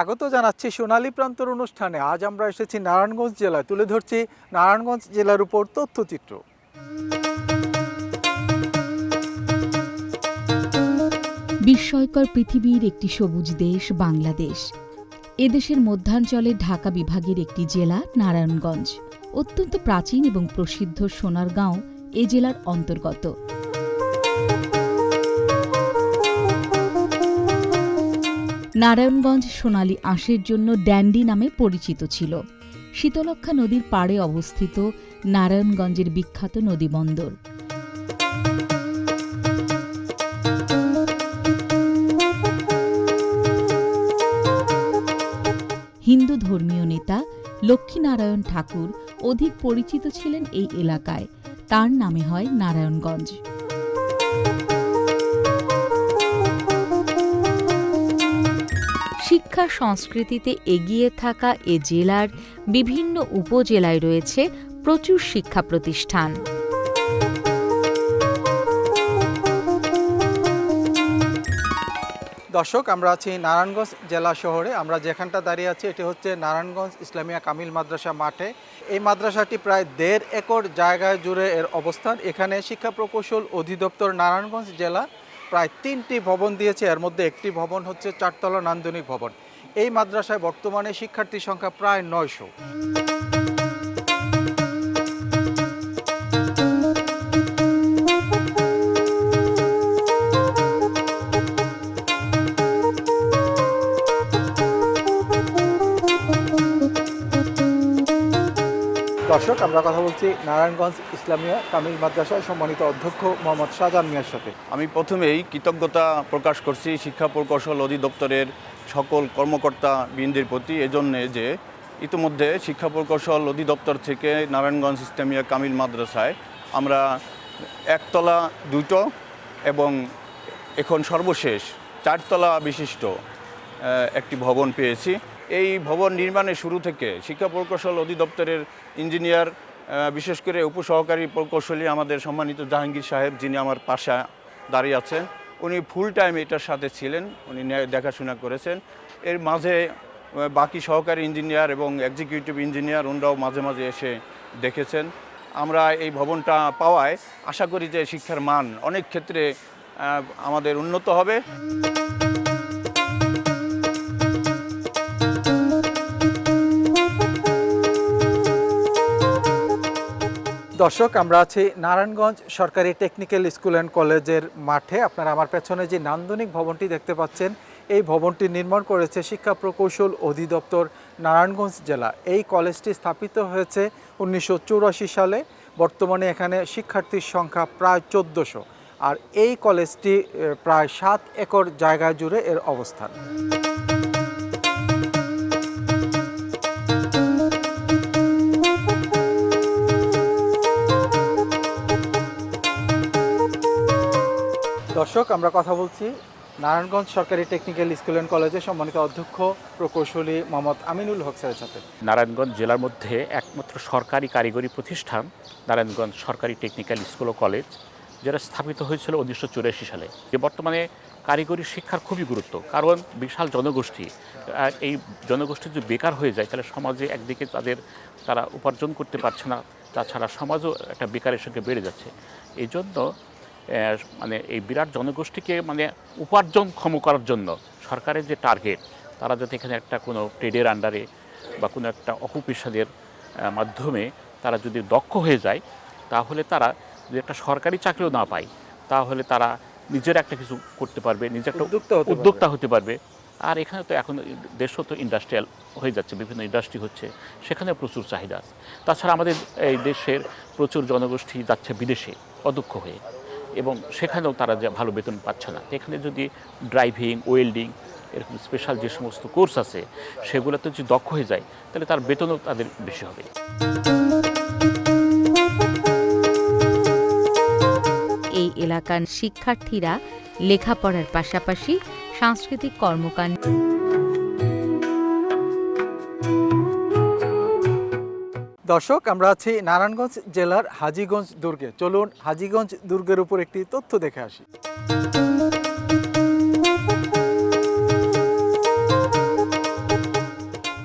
স্বাগত জানাচ্ছি সোনালী প্রান্তর অনুষ্ঠানে। আজ আমরা এসেছি নারায়ণগঞ্জ জেলায়। তুলে ধরছি নারায়ণগঞ্জ জেলার উপর তথ্যচিত্র। বিস্ময়কর পৃথিবীর একটি সবুজ দেশ, বাংলাদেশ। এদেশের মধ্যাঞ্চলে ঢাকা বিভাগের একটি জেলা, নারায়ণগঞ্জ। অত্যন্ত প্রাচীন এবং প্রসিদ্ধ সোনারগাঁও এ জেলার অন্তর্গত। নারায়ণগঞ্জ সোনালী আঁশের জন্য ড্যান্ডি নামে পরিচিত ছিল। শীতলক্ষা নদীর পাড়ে অবস্থিত নারায়ণগঞ্জের বিখ্যাত নদীবন্দর হিন্দু ধর্মীয় নেতা লক্ষ্মীনারায়ণ ঠাকুর অধিক পরিচিত ছিলেন এই এলাকায়। তার নামে হয় নারায়ণগঞ্জ। শিক্ষা সংস্কৃতিতে এগিয়ে থাকা এ জেলার বিভিন্ন উপজেলায় রয়েছে প্রচুর শিক্ষা প্রতিষ্ঠান। দর্শক, আমরা আছি নারায়ণগঞ্জ জেলা শহরে। আমরা যেখানটা দাঁড়িয়ে আছি, এটি হচ্ছে নারায়ণগঞ্জ ইসলামিয়া কামিল মাদ্রাসা মাঠে। এই মাদ্রাসাটি প্রায় দেড় একর জায়গায় জুড়ে এর অবস্থান। এখানে শিক্ষা প্রকৌশল অধিদপ্তর নারায়ণগঞ্জ জেলা প্রায় তিনটি ভবন দিয়েছে। এর মধ্যে একটি ভবন হচ্ছে চারতলা নান্দনিক ভবন। এই মাদ্রাসায় বর্তমানে শিক্ষার্থীর সংখ্যা প্রায় নয়শো। আমরা কথা বলছি নারায়ণগঞ্জ ইসলামিয়া কামিল মাদ্রাসায় সম্মানিত অধ্যক্ষ মোহাম্মদ শাহজাহান মিয়ার সাথে। আমি প্রথমেই কৃতজ্ঞতা প্রকাশ করছি শিক্ষা প্রকৌশল অধিদপ্তরের সকল কর্মকর্তা বৃন্দের প্রতি, এজন্যে যে ইতিমধ্যে শিক্ষা প্রকৌশল অধিদপ্তর থেকে নারায়ণগঞ্জ ইসলামিয়া কামিল মাদ্রাসায় আমরা একতলা দুটো এবং এখন সর্বশেষ চারতলা বিশিষ্ট একটি ভবন পেয়েছি। এই ভবন নির্মাণের শুরু থেকে শিক্ষা প্রকৌশল অধিদপ্তরের ইঞ্জিনিয়ার বিশেষ করে উপসহকারী প্রকৌশলী আমাদের সম্মানিত জাহাঙ্গীর সাহেব, যিনি আমার পাশে দাঁড়িয়ে আছেন, উনি ফুল টাইম এটার সাথে ছিলেন, উনি দেখাশোনা করেছেন। এর মাঝে বাকি সহকারী ইঞ্জিনিয়ার এবং এক্সিকিউটিভ ইঞ্জিনিয়ার ওনরাও মাঝে মাঝে এসে দেখেছেন। আমরা এই ভবনটা পাওয়ায় আশা করি যে শিক্ষার মান অনেক ক্ষেত্রে আমাদের উন্নত হবে। দর্শক, আমরা আছি নারায়ণগঞ্জ সরকারি টেকনিক্যাল স্কুল অ্যান্ড কলেজের মাঠে। আপনারা আমার পেছনে যে নান্দনিক ভবনটি দেখতে পাচ্ছেন, এই ভবনটি নির্মাণ করেছে শিক্ষা প্রকৌশল অধিদপ্তর নারায়ণগঞ্জ জেলা। এই কলেজটি স্থাপিত হয়েছে উনিশশো চুরাশি সালে। বর্তমানে এখানে শিক্ষার্থীর সংখ্যা প্রায় চোদ্দোশো। আর এই কলেজটি প্রায় সাত একর জায়গা জুড়ে এর অবস্থান। দর্শক, আমরা কথা বলছি নারায়ণগঞ্জ সরকারি টেকনিক্যাল স্কুল অ্যান্ড কলেজের সম্মানিত অধ্যক্ষ প্রকৌশলী মোহাম্মদ আমিনুল হক স্যারের সাথে। নারায়ণগঞ্জ জেলার মধ্যে একমাত্র সরকারি কারিগরি প্রতিষ্ঠান নারায়ণগঞ্জ সরকারি টেকনিক্যাল স্কুল ও কলেজ যেটা স্থাপিত হয়েছিল উনিশশো চুরাশি সালে। যে বর্তমানে কারিগরি শিক্ষার খুবই গুরুত্ব, কারণ বিশাল জনগোষ্ঠী। আর এই জনগোষ্ঠী যদি বেকার হয়ে যায়, তাহলে সমাজে একদিকে তাদের তারা উপার্জন করতে পারছে না, তাছাড়া সমাজও একটা বেকারের সঙ্গে বেড়ে যাচ্ছে। এই জন্য মানে এই বিরাট জনগোষ্ঠীকে মানে উপার্জনক্ষম করার জন্য সরকারের যে টার্গেট তারা যাতে এখানে একটা কোনো ট্রেডের আন্ডারে বা কোনো একটা অকুপেশনের মাধ্যমে তারা যদি দক্ষ হয়ে যায় তাহলে তারা যদি একটা সরকারি চাকরিও না পায় তাহলে তারা নিজের একটা কিছু করতে পারবে নিজে একটা উদ্যোক্তা হতে পারবে। উদ্যোক্তা হতে পারবে। আর এখানে তো এখন দেশও তো ইন্ডাস্ট্রিয়াল হয়ে যাচ্ছে বিভিন্ন ইন্ডাস্ট্রি হচ্ছে সেখানে প্রচুর চাহিদা আছে। তাছাড়া আমাদের এই দেশের প্রচুর জনগোষ্ঠী যাচ্ছে বিদেশে অদক্ষ হয়ে। এবং সেখানেও তারা যে ভালো বেতন পাচ্ছে না। এখানে যদি ড্রাইভিং, ওয়েল্ডিং এরকম স্পেশাল যে সমস্ত কোর্স আছে, সেগুলোতে যদি দক্ষ হয়ে যায়, তাহলে তার বেতনও তাদের বেশি হবে। এই এলাকার শিক্ষার্থীরা লেখাপড়ার পাশাপাশি সাংস্কৃতিক কর্মকাণ্ড দর্শক, আমরা আছি নারায়ণগঞ্জ জেলার হাজিগঞ্জ দুর্গে। চলুন হাজীগঞ্জ দুর্গের উপর একটি তথ্য দেখে আসি।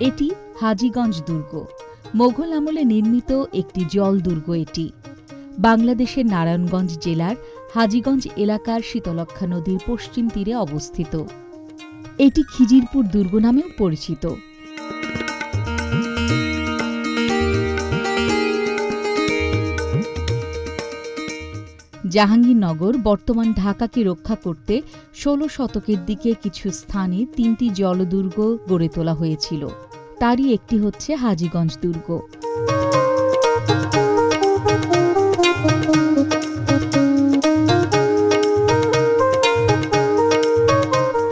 এটি হাজিগঞ্জ দুর্গ। মোঘল আমলে নির্মিত একটি জল দুর্গ এটি। বাংলাদেশের নারায়ণগঞ্জ জেলার হাজিগঞ্জ এলাকার শীতলক্ষা নদীর পশ্চিম তীরে অবস্থিত। এটি খিজিরপুর দুর্গ নামেও পরিচিত। জাহাঙ্গীরনগর, বর্তমান ঢাকাকে রক্ষা করতে ষোলো শতকের দিকে কিছু স্থানে তিনটি জলদুর্গ গড়ে তোলা হয়েছিল। তারই একটি হচ্ছে হাজীগঞ্জ দুর্গ।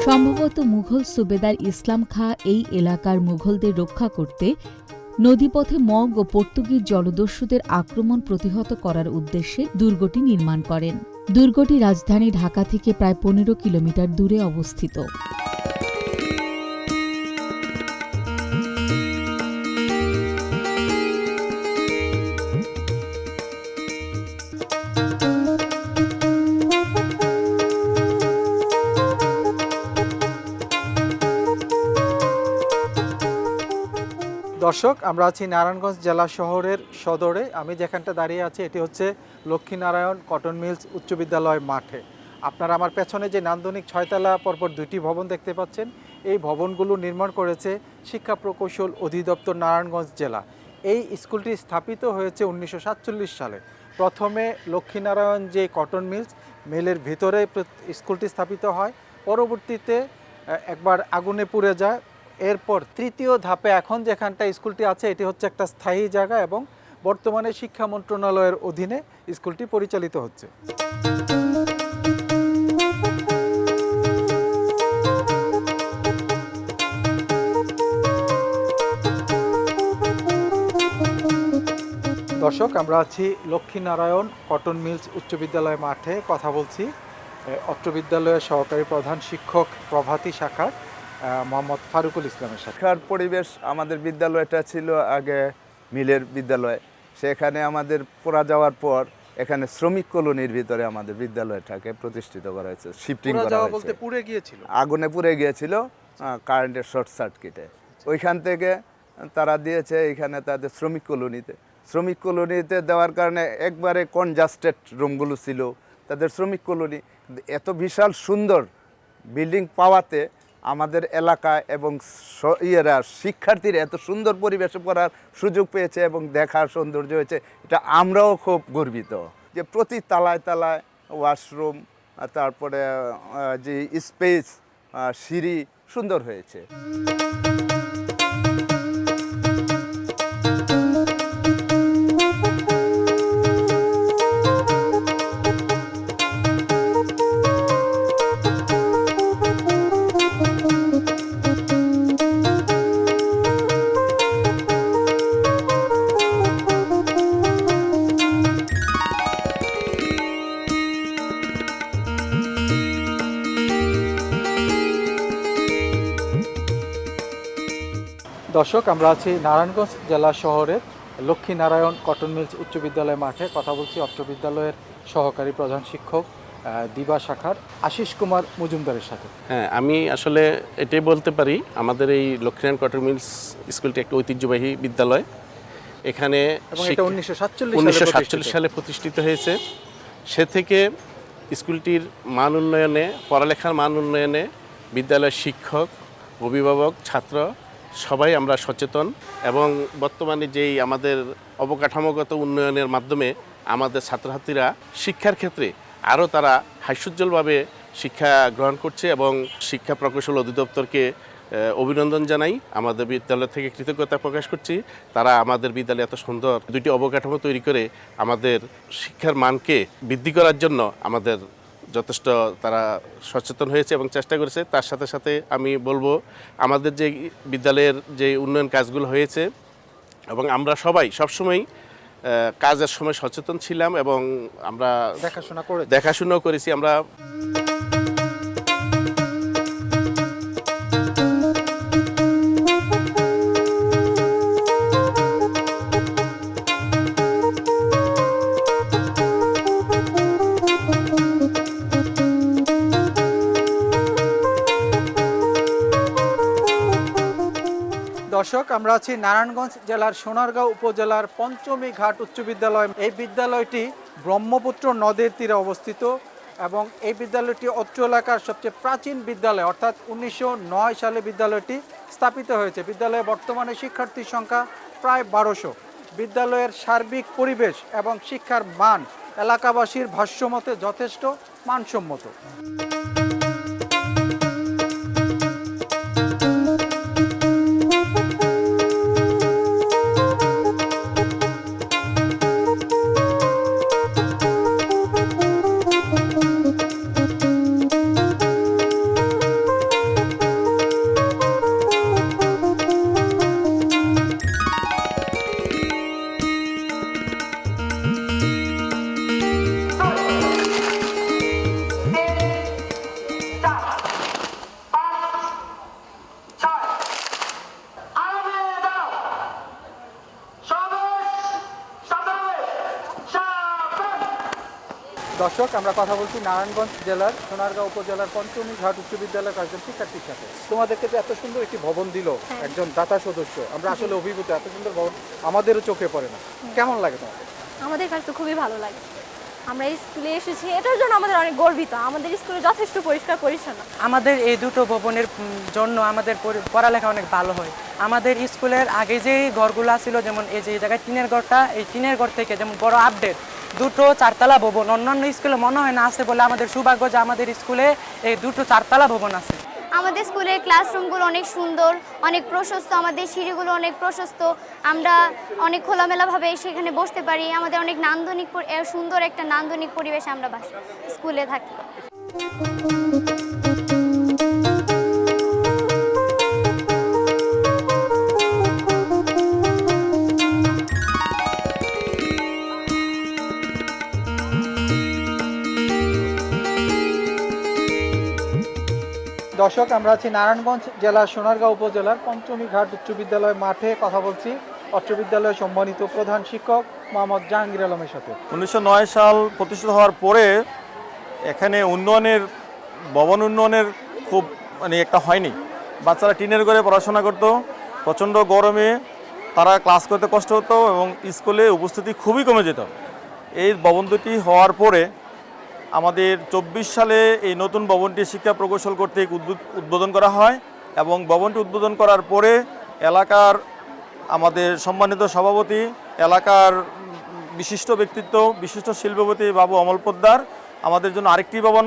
সম্ভবত মুঘল সুবেদার ইসলাম খাঁ এই এলাকার মুঘলদের রক্ষা করতে নদীপথে মগ ও পর্তুগিজ জলদস্যুদের আক্রমণ প্রতিহত করার উদ্দেশ্যে দুর্গটি নির্মাণ করেন। দুর্গটি রাজধানী ঢাকা থেকে প্রায় পনেরো কিলোমিটার দূরে অবস্থিত। দর্শক, আমরা আছি নারায়ণগঞ্জ জেলা শহরের সদরে। আমি যেখানটা দাঁড়িয়ে আছি, এটি হচ্ছে লক্ষ্মীনারায়ণ কটন মিলস উচ্চ বিদ্যালয় মাঠে। আপনারা আমার পেছনে যে নান্দনিক ছয়তলা, পরপর দুইটি ভবন দেখতে পাচ্ছেন, এই ভবনগুলো নির্মাণ করেছে শিক্ষা প্রকৌশল অধিদপ্তর নারায়ণগঞ্জ জেলা। এই স্কুলটি স্থাপিত হয়েছে উনিশশো সাতচল্লিশ সালে। প্রথমে লক্ষ্মীনারায়ণ যে কটন মিলস, মিলের ভিতরে স্কুলটি স্থাপিত হয়। পরবর্তীতে একবার আগুনে পুড়ে যায় এরপর তৃতীয় ধাপে এখন যেখানটা স্কুলটি আছে, এটি হচ্ছে একটা স্থায়ী জায়গা এবং বর্তমানে শিক্ষা মন্ত্রণালয়ের অধীনে স্কুলটি পরিচালিত হচ্ছে। দর্শক, আমরা আছি লক্ষ্মীনারায়ণ কটন মিলস উচ্চ বিদ্যালয় মাঠে কথা বলছি। অত্র বিদ্যালয়ের সহকারী প্রধান শিক্ষক প্রভাতী শাখার মোহাম্মদ ফারুকুল ইসলামের সাথে। শিক্ষার পরিবেশ আমাদের বিদ্যালয়টা ছিল আগে মিলের বিদ্যালয়। সেখানে আমাদের পড়া যাওয়ার পর এখানে শ্রমিক কলোনির ভিতরে আমাদের বিদ্যালয়টাকে প্রতিষ্ঠিত করা হয়েছে শিফটিং করা যাওয়া হয়েছে। পুড়ে গিয়েছিল। আগুনে পুড়ে গিয়েছিল কারেন্টের শর্ট সার্কিটে ওইখান থেকে তারা দিয়েছে এখানে তাদের শ্রমিক কলোনিতে। শ্রমিক কলোনিতে দেওয়ার কারণে একবারে কনজাস্টেড রুমগুলো ছিল তাদের শ্রমিক কলোনি। এত বিশাল সুন্দর বিল্ডিং পাওয়াতে আমাদের এলাকা এবং ইয়েরা, শিক্ষার্থীরা এত সুন্দর পরিবেশে পড়ার সুযোগ পেয়েছে এবং দেখার সৌন্দর্য হয়েছে। এটা আমরাও খুব গর্বিত যে প্রতি তালায় তালায় ওয়াশরুম তারপরে যে স্পেস সিঁড়ি সুন্দর হয়েছে। দর্শক আমরা আছি নারায়ণগঞ্জ জেলা শহরের লক্ষ্মীনারায়ণ কটন মিলস উচ্চ বিদ্যালয় মাঠে। কথা বলছি অত্র বিদ্যালয়ের সহকারী প্রধান শিক্ষক দিবা শাখার আশিস কুমার মজুমদারের সাথে। হ্যাঁ আমি আসলে এটাই বলতে পারি আমাদের এই লক্ষ্মীনারায়ণ কটন মিলস স্কুলটি একটি ঐতিহ্যবাহী বিদ্যালয়। এখানে উনিশশো সাতচল্লিশ সালে প্রতিষ্ঠিত হয়েছে। সে থেকে স্কুলটির মান উন্নয়নে পড়ালেখার মান উন্নয়নে বিদ্যালয়ের শিক্ষক অভিভাবক ছাত্র সবাই আমরা সচেতন এবং বর্তমানে যেই আমাদের অবকাঠামোগত উন্নয়নের মাধ্যমে আমাদের ছাত্রছাত্রীরা শিক্ষার ক্ষেত্রে আরও তারা হাস্যোজ্জ্বলভাবে শিক্ষা গ্রহণ করছে এবং শিক্ষা প্রকৌশল অধিদপ্তরকে অভিনন্দন জানাই। আমাদের বিদ্যালয় থেকে কৃতজ্ঞতা প্রকাশ করছি। তারা আমাদের বিদ্যালয়ে এত সুন্দর দুইটি অবকাঠামো তৈরি করে আমাদের শিক্ষার মানকে বৃদ্ধি করার জন্য আমাদের যথেষ্ট তারা সচেতন হয়েছে এবং চেষ্টা করেছে। তার সাথে সাথে আমি বলব আমাদের যে বিদ্যালয়ের যে উন্নয়ন কাজগুলো হয়েছে এবং আমরা সবাই সবসময় কাজের সময় সচেতন ছিলাম এবং আমরা দেখাশোনা করে দেখাশোনাও করেছি। আমরা দর্শক, আমরা আছি নারায়ণগঞ্জ জেলার সোনারগাঁও উপজেলার পঞ্চমী ঘাট উচ্চ বিদ্যালয়। এই বিদ্যালয়টি ব্রহ্মপুত্র নদের তীরে অবস্থিত এবং এই বিদ্যালয়টি অত্র এলাকার সবচেয়ে প্রাচীন বিদ্যালয়, অর্থাৎ উনিশশো নয় সালে বিদ্যালয়টি স্থাপিত হয়েছে। বিদ্যালয়ে বর্তমানে শিক্ষার্থীর সংখ্যা প্রায় বারোশো। বিদ্যালয়ের সার্বিক পরিবেশ এবং শিক্ষার মান এলাকাবাসীর ভাষ্যমতে যথেষ্ট মানসম্মত। দর্শক আমরা কথা বলছি নারায়ণগঞ্জ জেলার সোনারগাঁও উপজেলার পঞ্চমী ঘাট উচ্চ বিদ্যালয়ের কয়েকজন শিক্ষার্থীর সাথে। তোমাদেরকে তো এত সুন্দর একটি ভবন দিল একজন দাতা সদস্য। আমরা আসলে অভিভূত এত সুন্দর ভবন আমাদেরও চোখে পড়ে না। কেমন লাগে তোমাদের? আমাদের কাছে তো খুবই ভালো লাগে। আমরা এই স্কুলে এসেছি, এটার জন্য আমাদের অনেক গর্বিত। আমাদের স্কুলে যথেষ্ট পরিষ্কার পরিচ্ছন্ন। আমাদের এই দুটো ভবনের জন্য আমাদের পড়ালেখা অনেক ভালো হয়। আমাদের স্কুলের আগে যে ঘরগুলো ছিল, যেমন এই যে জায়গায় টিনের ঘরটা, এই টিনের ঘর থেকে যেমন বড় আপডেট দুটো চারতলা ভবন। অন্যান্য স্কুলে মনে হয় না আছে বলে আমাদের সৌভাগ্য যে আমাদের স্কুলে এই দুটো চারতলা ভবন আছে। আমাদের স্কুলের ক্লাসরুমগুলো অনেক সুন্দর, অনেক প্রশস্ত, আমাদের সিঁড়িগুলো অনেক প্রশস্ত। আমরা অনেক খোলামেলাভাবে সেখানে বসতে পারি। আমাদের অনেক নান্দনিক সুন্দর একটা নান্দনিক পরিবেশে আমরা স্কুলে থাকি। দর্শক, আমরা আছি নারায়ণগঞ্জ জেলার সোনারগাঁও উপজেলার পঞ্চমী ঘাট উচ্চ বিদ্যালয় মাঠে কথা বলছি উচ্চ বিদ্যালয়ের সম্মানিত প্রধান শিক্ষক মোহাম্মদ জাহাঙ্গীর আলমের সাথে। উনিশশো নয় সাল প্রতিষ্ঠিত হওয়ার পরে এখানে উন্নয়নের, ভবন উন্নয়নের খুব মানে একটা হয়নি। বাচ্চারা টিনের ঘরে পড়াশোনা করতো, প্রচণ্ড গরমে তারা ক্লাস করতে কষ্ট হতো এবং স্কুলে উপস্থিতি খুবই কমে যেত। এই ভবন দুটি হওয়ার পরে আমাদের চব্বিশ সালে এই নতুন ভবনটি শিক্ষা প্রকৌশল কর্তৃক উদ্বোধন করা হয় এবং ভবনটি উদ্বোধন করার পরে এলাকার আমাদের সম্মানিত সভাপতি, এলাকার বিশিষ্ট ব্যক্তিত্ব, বিশিষ্ট শিল্পপতি বাবু অমল পোদ্দার আমাদের জন্য আরেকটি ভবন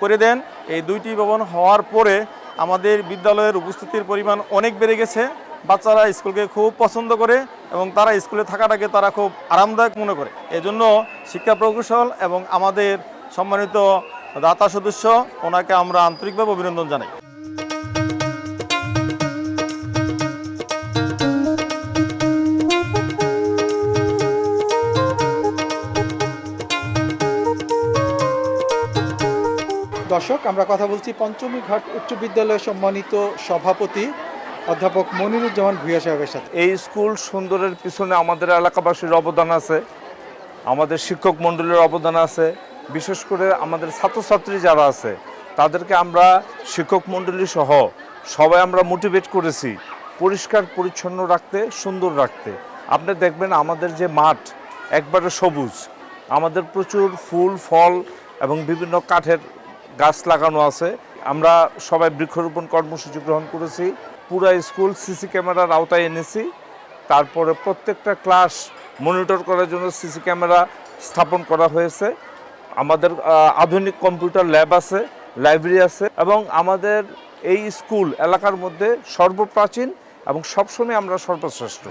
করে দেন। এই দুইটি ভবন হওয়ার পরে আমাদের বিদ্যালয়ের উপস্থিতির পরিমাণ অনেক বেড়ে গেছে। বাচ্চারা স্কুলকে খুব পছন্দ করে এবং তারা স্কুলে থাকাটাকে তারা খুব আরামদায়ক মনে করে। এজন্য শিক্ষা প্রকৌশল এবং আমাদের সম্মানিত দাতা সদস্য ওনাকে আমরা আন্তরিকভাবে অভিনন্দন জানাই। দর্শক আমরা কথা বলছি পঞ্চমী ঘাট উচ্চ বিদ্যালয়ের সম্মানিত সভাপতি অধ্যাপক মনিরুজ্জামান ভূঁইয়া সাহেবের সাথে। এই স্কুল সুন্দরের পিছনে আমাদের এলাকাবাসীর অবদান আছে আমাদের শিক্ষক মণ্ডলীর অবদান আছে বিশেষ করে আমাদের ছাত্রছাত্রী যারা আছে, তাদেরকে আমরা শিক্ষক মণ্ডলী সহ সবাই আমরা মোটিভেট করেছি পরিষ্কার, পরিচ্ছন্ন রাখতে, সুন্দর রাখতে। আপনি দেখবেন আমাদের যে মাঠ একবারে সবুজ। আমাদের প্রচুর ফুল, ফল এবং বিভিন্ন কাঠের গাছ লাগানো আছে। আমরা সবাই বৃক্ষরোপণ কর্মসূচি গ্রহণ করেছি। পুরা স্কুল সিসি ক্যামেরার আওতায় এনেছি। তারপরে প্রত্যেকটা ক্লাস মনিটর করার জন্য সিসি ক্যামেরা স্থাপন করা হয়েছে। আমাদের আধুনিক কম্পিউটার ল্যাব আছে, লাইব্রেরি আছে এবং আমাদের এই স্কুল এলাকার মধ্যে সর্বপ্রাচীন এবং সবসময় আমরা সর্বশ্রেষ্ঠ।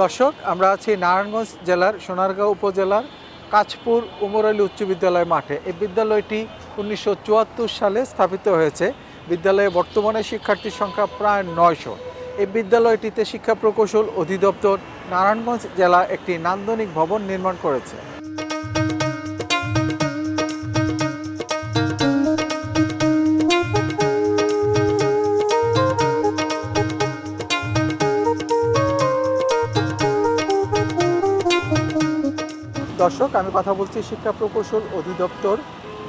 দর্শক, আমরা আছি নারায়ণগঞ্জ জেলার সোনারগাঁও উপজেলার কাঁচপুর উমর আলী উচ্চ বিদ্যালয় মাঠে। এই বিদ্যালয়টি উনিশশো চুয়াত্তর সালে স্থাপিত হয়েছে। বিদ্যালয়ে বর্তমানে শিক্ষার্থীর সংখ্যা প্রায় নয়শো। এই বিদ্যালয়টিতে শিক্ষা প্রকৌশল অধিদপ্তর নারায়ণগঞ্জ জেলা একটি নান্দনিক ভবন নির্মাণ করেছে। দর্শক, আমি কথা বলছি শিক্ষা প্রকৌশল অধিদপ্তর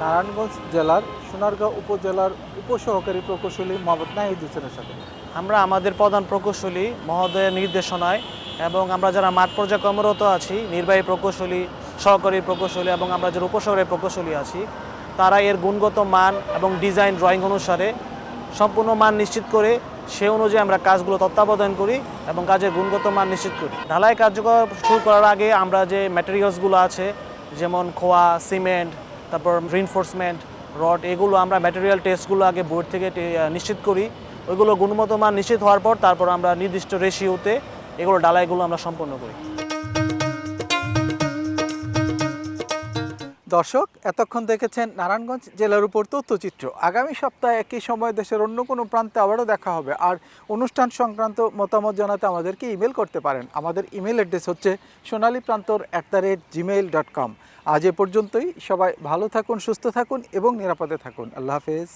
নারায়ণগঞ্জ জেলার সোনারগাঁও উপজেলার উপসহকারী প্রকৌশলী মোহাম্মদ নাহিদ হোসেনের সাথে। আমরা আমাদের প্রধান প্রকৌশলী মহোদয়ের নির্দেশনায় এবং আমরা যারা মাঠ পর্যায়ে কর্মরত আছি, নির্বাহী প্রকৌশলী, সহকারী প্রকৌশলী এবং আমরা যারা উপসহকারী প্রকৌশলী আছি, তারা এর গুণগত মান এবং ডিজাইন ড্রয়িং অনুসারে সম্পূর্ণ মান নিশ্চিত করে সে অনুযায়ী আমরা কাজগুলো তত্ত্বাবধান করি এবং কাজের গুণগত মান নিশ্চিত করি। ঢালাই কার্যকর শুরু করার আগে আমরা যে ম্যাটেরিয়ালসগুলো আছে, যেমন খোয়া, সিমেন্ট, তারপর রিনফোর্সমেন্ট রড, এগুলো আমরা ম্যাটেরিয়াল টেস্টগুলো আগে বোর্ড থেকে নিশ্চিত করি। ওইগুলো গুণগত মান নিশ্চিত হওয়ার পর তারপর আমরা নির্দিষ্ট রেশিওতে এগুলো ডালাইগুলো আমরা সম্পন্ন করি। দর্শক, এতক্ষণ দেখেছেন নারায়ণগঞ্জ জেলার উপর তথ্যচিত্র। আগামী সপ্তাহে একই সময় দেশের অন্য কোনো প্রান্তে আবারও দেখা হবে। আর অনুষ্ঠান সংক্রান্ত মতামত জানাতে আমাদেরকে ইমেল করতে পারেন। আমাদের ইমেল অ্যাড্রেস হচ্ছে Sonali Prantar at the rate Gmail dot com আজ এ পর্যন্তই। সবাই ভালো থাকুন, সুস্থ থাকুন এবং নিরাপদে থাকুন। আল্লাহ হাফেজ।